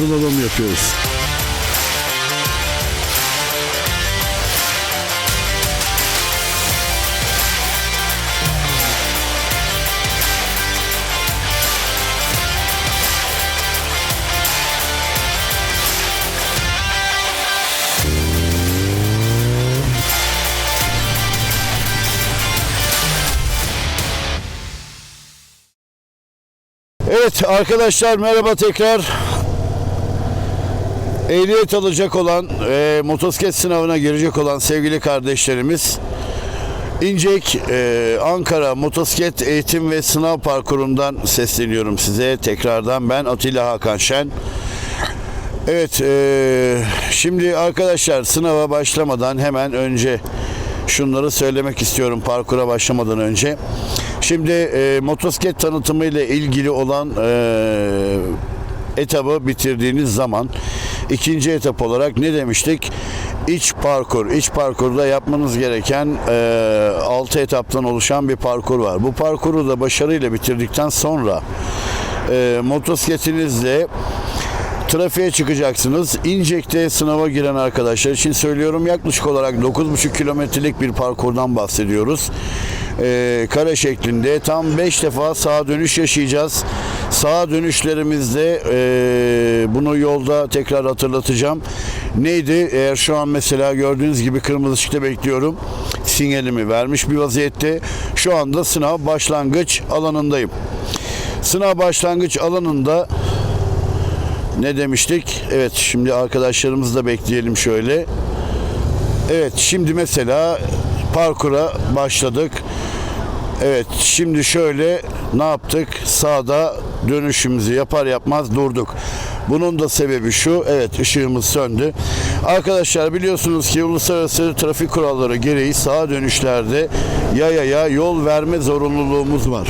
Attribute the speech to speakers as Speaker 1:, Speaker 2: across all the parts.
Speaker 1: slalom yapıyoruz. Evet arkadaşlar merhaba tekrar. Ehliyet alacak olan ve motosiklet sınavına girecek olan sevgili kardeşlerimiz İncek e, Ankara Motosiklet Eğitim ve Sınav Parkurundan sesleniyorum size. Tekrardan ben Atilla Hakan Şen. Evet e, şimdi arkadaşlar sınava başlamadan hemen önce şunları söylemek istiyorum parkura başlamadan önce. Şimdi e, motosiklet tanıtımı ile ilgili olan e, etabı bitirdiğiniz zaman ikinci etap olarak ne demiştik? İç parkur. İç parkurda yapmanız gereken e, 6 etaptan oluşan bir parkur var. Bu parkuru da başarıyla bitirdikten sonra e, motosikletinizle trafiğe çıkacaksınız. İncek'te sınava giren arkadaşlar için söylüyorum yaklaşık olarak 9,5 kilometrelik bir parkurdan bahsediyoruz. Ee, kare şeklinde tam 5 defa sağa dönüş yaşayacağız. Sağa dönüşlerimizde e, bunu yolda tekrar hatırlatacağım. Neydi? Eğer şu an mesela gördüğünüz gibi kırmızı ışıkta bekliyorum. Sinyalimi vermiş bir vaziyette. Şu anda sınav başlangıç alanındayım. Sınav başlangıç alanında ne demiştik? Evet şimdi arkadaşlarımızı da bekleyelim şöyle. Evet şimdi mesela parkura başladık. Evet şimdi şöyle ne yaptık? Sağda dönüşümüzü yapar yapmaz durduk. Bunun da sebebi şu. Evet ışığımız söndü. Arkadaşlar biliyorsunuz ki uluslararası trafik kuralları gereği sağa dönüşlerde yayaya yol verme zorunluluğumuz var.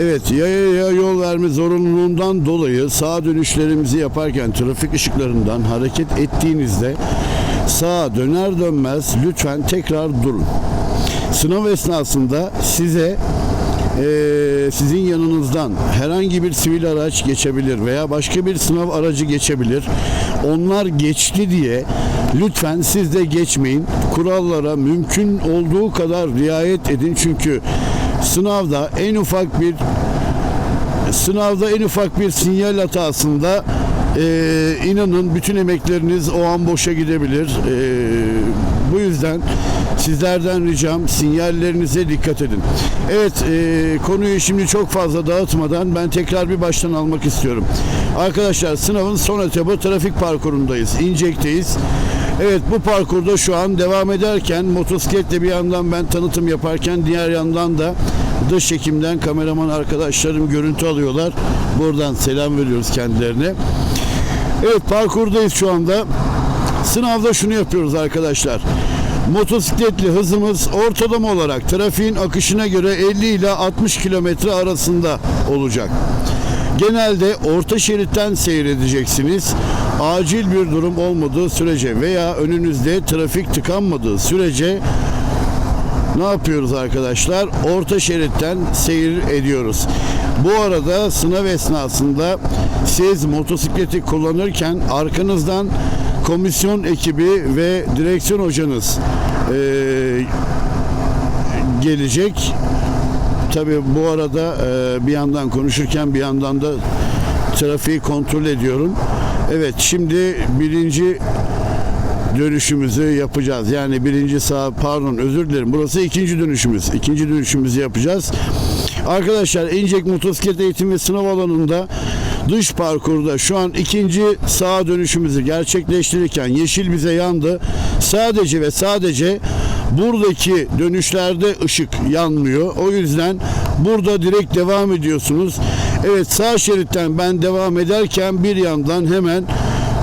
Speaker 1: Evet yayaya yol verme zorunluluğundan dolayı sağa dönüşlerimizi yaparken trafik ışıklarından hareket ettiğinizde sağa döner dönmez lütfen tekrar durun. Sınav esnasında size eee, sizin yanınızdan herhangi bir sivil araç geçebilir veya başka bir sınav aracı geçebilir. Onlar geçti diye lütfen siz de geçmeyin. Kurallara mümkün olduğu kadar riayet edin çünkü sınavda en ufak bir sınavda en ufak bir sinyal hatasında eee, inanın bütün emekleriniz o an boşa gidebilir. Eee, bu yüzden sizlerden ricam sinyallerinize dikkat edin. Evet eee, konuyu şimdi çok fazla dağıtmadan ben tekrar bir baştan almak istiyorum. Arkadaşlar sınavın son etabı trafik parkurundayız. İncek'teyiz. Evet bu parkurda şu an devam ederken motosikletle bir yandan ben tanıtım yaparken diğer yandan da dış çekimden kameraman arkadaşlarım görüntü alıyorlar. Buradan selam veriyoruz kendilerine. Evet parkurdayız şu anda. Sınavda şunu yapıyoruz arkadaşlar. Motosikletli hızımız ortalama olarak trafiğin akışına göre 50 ile 60 kilometre arasında olacak. Genelde orta şeritten seyredeceksiniz. Acil bir durum olmadığı sürece veya önünüzde trafik tıkanmadığı sürece ne yapıyoruz arkadaşlar? Orta şeritten seyir ediyoruz. Bu arada sınav esnasında siz motosikleti kullanırken arkanızdan komisyon ekibi ve direksiyon hocanız eee, gelecek. Tabii bu arada eee, bir yandan konuşurken bir yandan da trafiği kontrol ediyorum. Evet şimdi birinci dönüşümüzü yapacağız. Yani birinci sağ pardon özür dilerim. Burası ikinci dönüşümüz. İkinci dönüşümüzü yapacağız. Arkadaşlar İncek Motosiklet Eğitim ve Sınav alanında dış parkurda şu an ikinci sağa dönüşümüzü gerçekleştirirken yeşil bize yandı. Sadece ve sadece buradaki dönüşlerde ışık yanmıyor. O yüzden burada direkt devam ediyorsunuz. Evet sağ şeritten ben devam ederken bir yandan hemen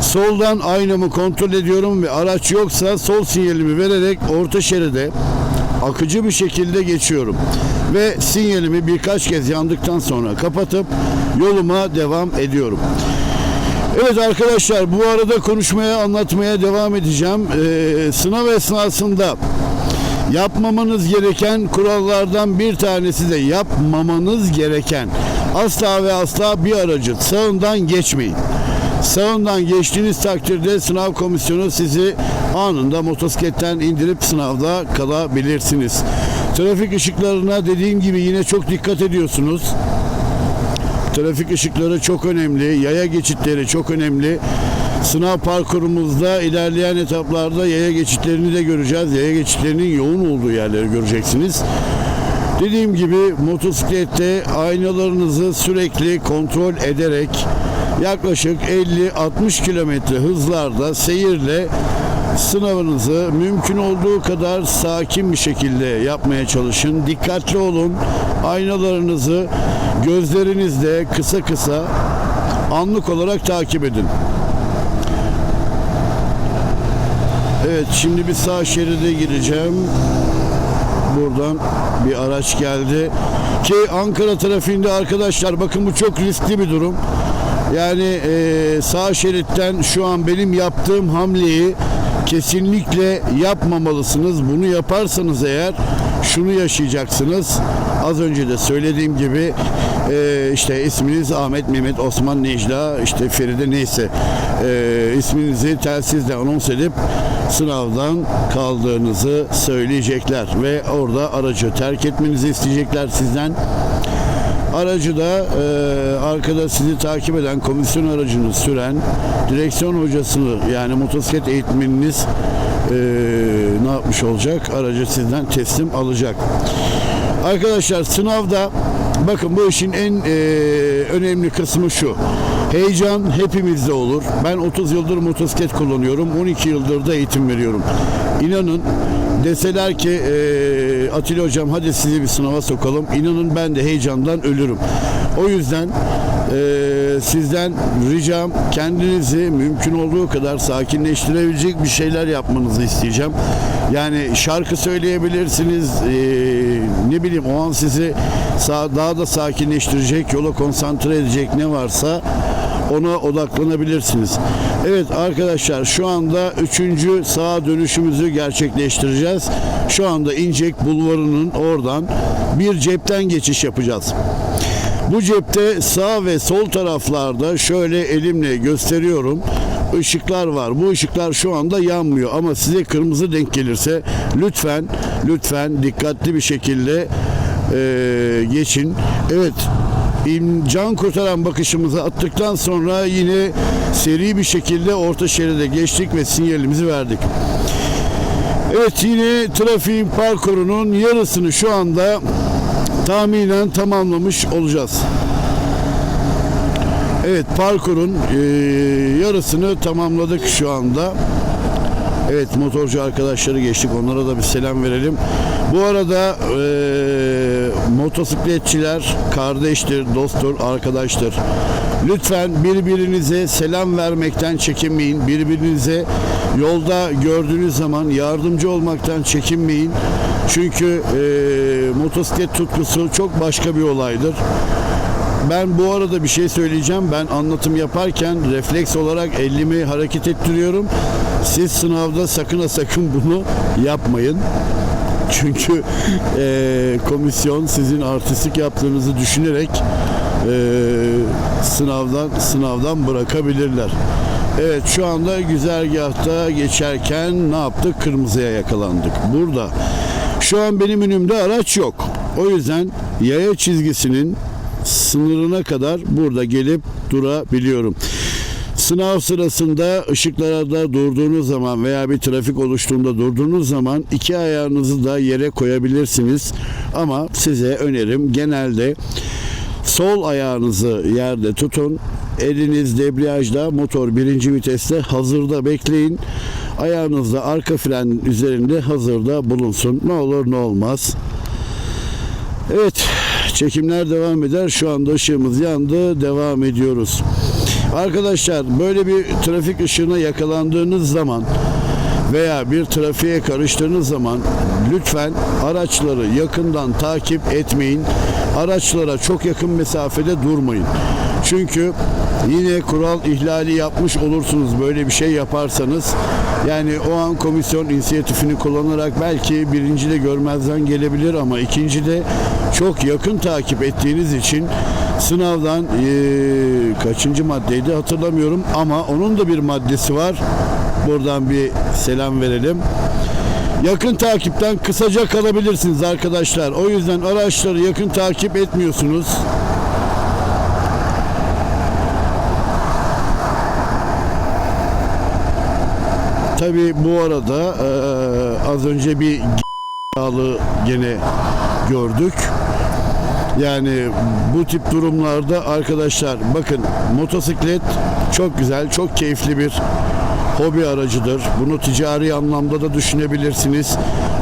Speaker 1: Soldan aynamı kontrol ediyorum ve araç yoksa sol sinyalimi vererek orta şeride akıcı bir şekilde geçiyorum. Ve sinyalimi birkaç kez yandıktan sonra kapatıp yoluma devam ediyorum. Evet arkadaşlar bu arada konuşmaya anlatmaya devam edeceğim. Ee, sınav esnasında yapmamanız gereken kurallardan bir tanesi de yapmamanız gereken Asla ve asla bir aracı sağından geçmeyin. Sağından geçtiğiniz takdirde sınav komisyonu sizi anında motosikletten indirip sınavda kalabilirsiniz. Trafik ışıklarına dediğim gibi yine çok dikkat ediyorsunuz. Trafik ışıkları çok önemli, yaya geçitleri çok önemli. Sınav parkurumuzda ilerleyen etaplarda yaya geçitlerini de göreceğiz. Yaya geçitlerinin yoğun olduğu yerleri göreceksiniz. Dediğim gibi motosiklette aynalarınızı sürekli kontrol ederek yaklaşık 50-60 kilometre hızlarda seyirle sınavınızı mümkün olduğu kadar sakin bir şekilde yapmaya çalışın. Dikkatli olun. Aynalarınızı gözlerinizle kısa kısa anlık olarak takip edin. Evet şimdi bir sağ şeride gireceğim. Buradan bir araç geldi. Ki Ankara trafiğinde arkadaşlar bakın bu çok riskli bir durum. Yani eee, sağ şeritten şu an benim yaptığım hamleyi kesinlikle yapmamalısınız. Bunu yaparsanız eğer şunu yaşayacaksınız. Az önce de söylediğim gibi eee, işte isminiz Ahmet, Mehmet, Osman, Necla, işte Feride neyse eee, isminizi telsizle anons edip sınavdan kaldığınızı söyleyecekler ve orada aracı terk etmenizi isteyecekler sizden. Aracı da e, arkada sizi takip eden komisyon aracını süren direksiyon hocasını yani motosiklet eğitmeniniz e, ne yapmış olacak? Aracı sizden teslim alacak. Arkadaşlar sınavda bakın bu işin en e, önemli kısmı şu. Heyecan hepimizde olur. Ben 30 yıldır motosiklet kullanıyorum. 12 yıldır da eğitim veriyorum. İnanın deseler ki e, Atilla hocam hadi sizi bir sınava sokalım. İnanın ben de heyecandan ölürüm. O yüzden e, sizden ricam kendinizi mümkün olduğu kadar sakinleştirebilecek bir şeyler yapmanızı isteyeceğim. Yani şarkı söyleyebilirsiniz. e, ne bileyim o an sizi daha da sakinleştirecek, yola konsantre edecek ne varsa ona odaklanabilirsiniz. Evet arkadaşlar şu anda üçüncü sağa dönüşümüzü gerçekleştireceğiz. Şu anda İncek Bulvarı'nın oradan bir cepten geçiş yapacağız. Bu cepte sağ ve sol taraflarda şöyle elimle gösteriyorum. ışıklar var. Bu ışıklar şu anda yanmıyor ama size kırmızı denk gelirse lütfen lütfen dikkatli bir şekilde eee, geçin. Evet can kurtaran bakışımızı attıktan sonra yine seri bir şekilde orta şeride geçtik ve sinyalimizi verdik. Evet yine trafiğin parkurunun yarısını şu anda tahminen tamamlamış olacağız. Evet parkurun eee, yarısını tamamladık şu anda. Evet motorcu arkadaşları geçtik. Onlara da bir selam verelim. Bu arada eee, motosikletçiler kardeştir, dosttur, arkadaştır. Lütfen birbirinize selam vermekten çekinmeyin. Birbirinize yolda gördüğünüz zaman yardımcı olmaktan çekinmeyin. Çünkü eee, motosiklet tutkusu çok başka bir olaydır. Ben bu arada bir şey söyleyeceğim. Ben anlatım yaparken refleks olarak elimi hareket ettiriyorum. Siz sınavda sakın ha sakın bunu yapmayın. Çünkü eee, komisyon sizin artistik yaptığınızı düşünerek eee, sınavdan sınavdan bırakabilirler. Evet şu anda güzergahta geçerken ne yaptık? Kırmızıya yakalandık. Burada şu an benim önümde araç yok. O yüzden yaya çizgisinin sınırına kadar burada gelip durabiliyorum. Sınav sırasında ışıklarda durduğunuz zaman veya bir trafik oluştuğunda durduğunuz zaman iki ayağınızı da yere koyabilirsiniz. Ama size önerim genelde sol ayağınızı yerde tutun. Eliniz debriyajda, motor birinci viteste hazırda bekleyin. Ayağınız da arka fren üzerinde hazırda bulunsun. Ne olur ne olmaz. Evet, çekimler devam eder. Şu anda ışığımız yandı. Devam ediyoruz. Arkadaşlar böyle bir trafik ışığına yakalandığınız zaman veya bir trafiğe karıştığınız zaman lütfen araçları yakından takip etmeyin. Araçlara çok yakın mesafede durmayın. Çünkü yine kural ihlali yapmış olursunuz böyle bir şey yaparsanız. Yani o an komisyon inisiyatifini kullanarak belki birinci de görmezden gelebilir ama ikinci de çok yakın takip ettiğiniz için sınavdan eee, kaçıncı maddeydi hatırlamıyorum ama onun da bir maddesi var. Buradan bir selam verelim. Yakın takipten kısaca kalabilirsiniz arkadaşlar. O yüzden araçları yakın takip etmiyorsunuz. Tabii bu arada eee, az önce bir yağlı gene gördük. Yani bu tip durumlarda arkadaşlar bakın motosiklet çok güzel, çok keyifli bir hobi aracıdır. Bunu ticari anlamda da düşünebilirsiniz.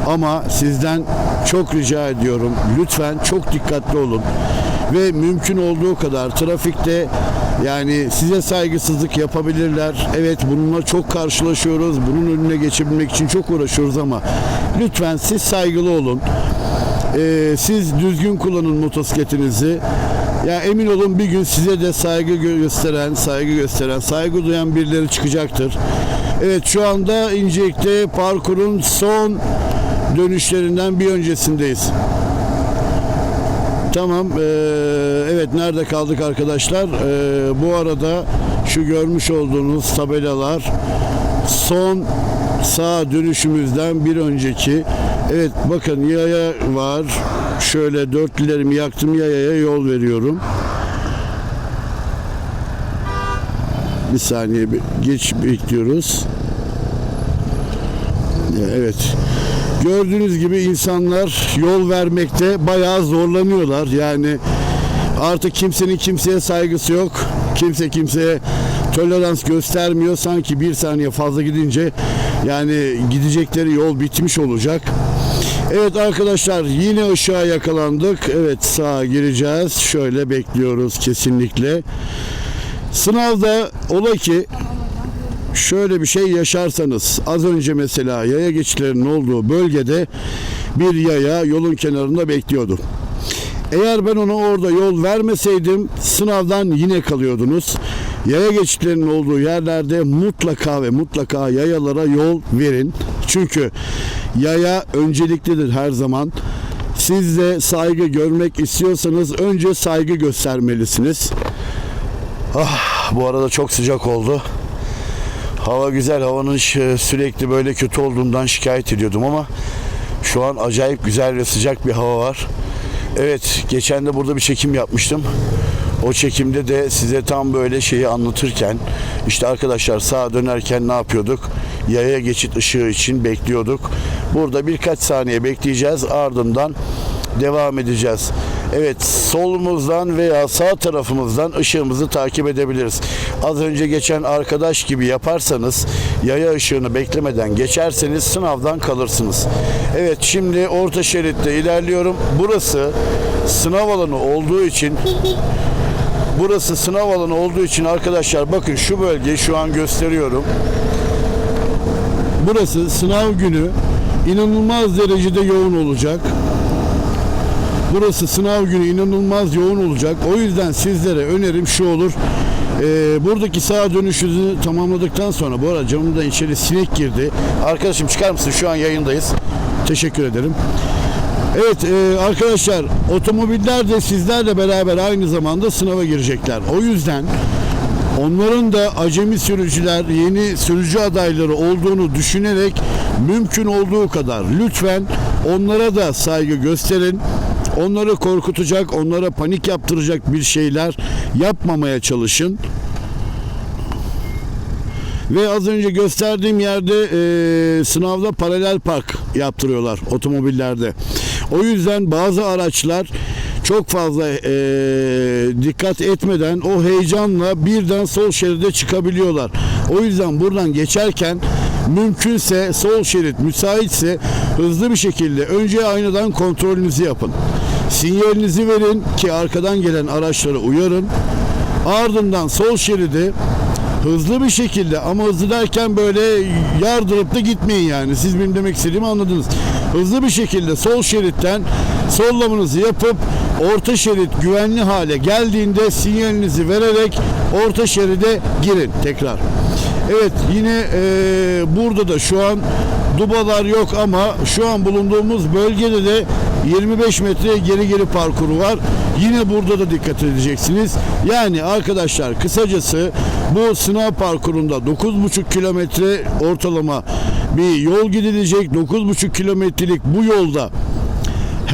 Speaker 1: Ama sizden çok rica ediyorum lütfen çok dikkatli olun. Ve mümkün olduğu kadar trafikte yani size saygısızlık yapabilirler. Evet bununla çok karşılaşıyoruz. Bunun önüne geçebilmek için çok uğraşıyoruz ama lütfen siz saygılı olun. Ee, siz düzgün kullanın motosikletinizi. Ya emin olun bir gün size de saygı gö- gösteren, saygı gösteren, saygı duyan birileri çıkacaktır. Evet şu anda İncek'te parkurun son dönüşlerinden bir öncesindeyiz. Tamam. evet nerede kaldık arkadaşlar? Bu arada şu görmüş olduğunuz tabelalar son sağ dönüşümüzden bir önceki. Evet bakın yaya var. Şöyle dörtlülerimi yaktım yayaya yol veriyorum. Bir saniye geç bekliyoruz. Evet. Gördüğünüz gibi insanlar yol vermekte bayağı zorlanıyorlar. Yani artık kimsenin kimseye saygısı yok. Kimse kimseye tolerans göstermiyor. Sanki bir saniye fazla gidince yani gidecekleri yol bitmiş olacak. Evet arkadaşlar yine ışığa yakalandık. Evet sağa gireceğiz. Şöyle bekliyoruz kesinlikle. Sınavda ola ki şöyle bir şey yaşarsanız az önce mesela yaya geçitlerinin olduğu bölgede bir yaya yolun kenarında bekliyordu. Eğer ben ona orada yol vermeseydim sınavdan yine kalıyordunuz. Yaya geçitlerinin olduğu yerlerde mutlaka ve mutlaka yayalara yol verin. Çünkü yaya önceliklidir her zaman. Siz de saygı görmek istiyorsanız önce saygı göstermelisiniz. Ah, bu arada çok sıcak oldu. Hava güzel. Havanın sürekli böyle kötü olduğundan şikayet ediyordum ama şu an acayip güzel ve sıcak bir hava var. Evet, geçen de burada bir çekim yapmıştım. O çekimde de size tam böyle şeyi anlatırken işte arkadaşlar sağa dönerken ne yapıyorduk? Yaya geçit ışığı için bekliyorduk. Burada birkaç saniye bekleyeceğiz. Ardından devam edeceğiz. Evet solumuzdan veya sağ tarafımızdan ışığımızı takip edebiliriz. Az önce geçen arkadaş gibi yaparsanız yaya ışığını beklemeden geçerseniz sınavdan kalırsınız. Evet şimdi orta şeritte ilerliyorum. Burası sınav alanı olduğu için Burası sınav alanı olduğu için arkadaşlar bakın şu bölgeyi şu an gösteriyorum. Burası sınav günü inanılmaz derecede yoğun olacak. Burası sınav günü inanılmaz yoğun olacak. O yüzden sizlere önerim şu olur. Ee, buradaki sağa dönüşünüzü tamamladıktan sonra bu arada camımda içeri sinek girdi. Arkadaşım çıkar mısın? Şu an yayındayız. Teşekkür ederim. Evet e, arkadaşlar otomobiller de sizlerle beraber aynı zamanda sınava girecekler. O yüzden onların da acemi sürücüler, yeni sürücü adayları olduğunu düşünerek mümkün olduğu kadar lütfen onlara da saygı gösterin. Onları korkutacak, onlara panik yaptıracak bir şeyler yapmamaya çalışın. Ve az önce gösterdiğim yerde e, sınavda paralel park yaptırıyorlar otomobillerde. O yüzden bazı araçlar çok fazla e, dikkat etmeden o heyecanla birden sol şeride çıkabiliyorlar. O yüzden buradan geçerken mümkünse sol şerit müsaitse hızlı bir şekilde önce aynadan kontrolünüzü yapın. Sinyalinizi verin ki arkadan gelen araçları uyarın. Ardından sol şeridi hızlı bir şekilde ama hızlı derken böyle yardırıp da gitmeyin yani. Siz benim demek istediğimi anladınız. Hızlı bir şekilde sol şeritten sollamanızı yapıp orta şerit güvenli hale geldiğinde sinyalinizi vererek orta şeride girin tekrar. Evet yine e, burada da şu an dubalar yok ama şu an bulunduğumuz bölgede de 25 metre geri geri parkuru var. Yine burada da dikkat edeceksiniz. Yani arkadaşlar kısacası bu sınav parkurunda 9,5 kilometre ortalama bir yol gidilecek. 9,5 kilometrelik bu yolda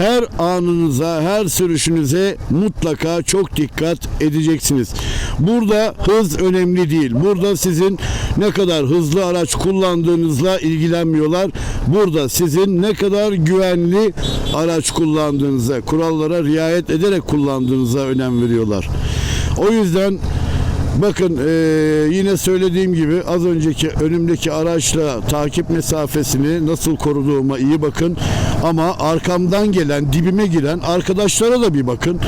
Speaker 1: her anınıza, her sürüşünüze mutlaka çok dikkat edeceksiniz. Burada hız önemli değil. Burada sizin ne kadar hızlı araç kullandığınızla ilgilenmiyorlar. Burada sizin ne kadar güvenli araç kullandığınıza, kurallara riayet ederek kullandığınıza önem veriyorlar. O yüzden Bakın eee, yine söylediğim gibi az önceki önümdeki araçla takip mesafesini nasıl koruduğuma iyi bakın. Ama arkamdan gelen, dibime giren arkadaşlara da bir bakın.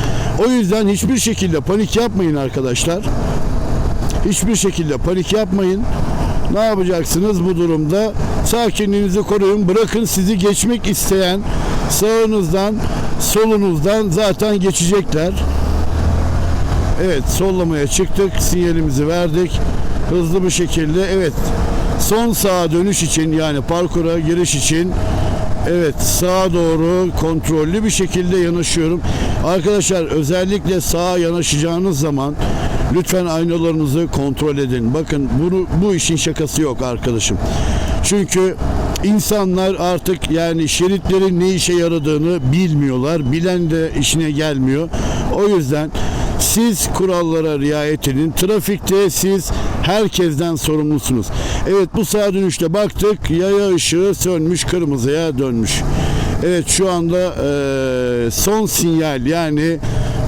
Speaker 1: O yüzden hiçbir şekilde panik yapmayın arkadaşlar. Hiçbir şekilde panik yapmayın. Ne yapacaksınız bu durumda? Sakinliğinizi koruyun. Bırakın sizi geçmek isteyen sağınızdan, solunuzdan zaten geçecekler. Evet sollamaya çıktık. Sinyalimizi verdik. Hızlı bir şekilde evet son sağa dönüş için yani parkura giriş için evet sağa doğru kontrollü bir şekilde yanaşıyorum. Arkadaşlar özellikle sağa yanaşacağınız zaman lütfen aynalarınızı kontrol edin. Bakın bunu bu işin şakası yok arkadaşım. Çünkü insanlar artık yani şeritlerin ne işe yaradığını bilmiyorlar. Bilen de işine gelmiyor. O yüzden siz kurallara riayet edin. Trafikte siz herkesten sorumlusunuz. Evet bu sağa dönüşte baktık. Yaya ışığı sönmüş kırmızıya dönmüş. Evet şu anda eee, son sinyal yani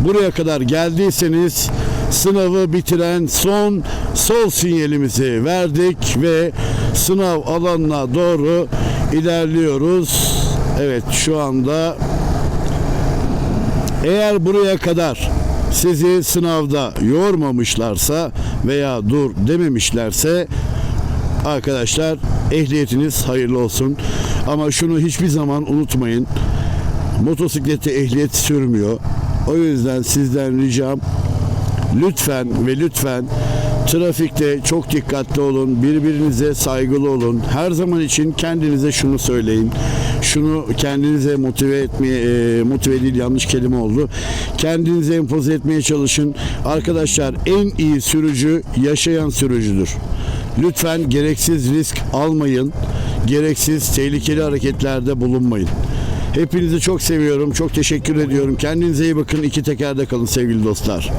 Speaker 1: buraya kadar geldiyseniz sınavı bitiren son sol sinyalimizi verdik ve sınav alanına doğru ilerliyoruz. Evet şu anda eğer buraya kadar sizi sınavda yormamışlarsa veya dur dememişlerse arkadaşlar ehliyetiniz hayırlı olsun. Ama şunu hiçbir zaman unutmayın. Motosiklette ehliyet sürmüyor. O yüzden sizden ricam lütfen ve lütfen trafikte çok dikkatli olun. Birbirinize saygılı olun. Her zaman için kendinize şunu söyleyin. Şunu kendinize motive etmeye e, motive değil yanlış kelime oldu. Kendinize empoze etmeye çalışın. Arkadaşlar en iyi sürücü yaşayan sürücüdür. Lütfen gereksiz risk almayın. Gereksiz tehlikeli hareketlerde bulunmayın. Hepinizi çok seviyorum. Çok teşekkür ediyorum. Kendinize iyi bakın. İki tekerde kalın sevgili dostlar.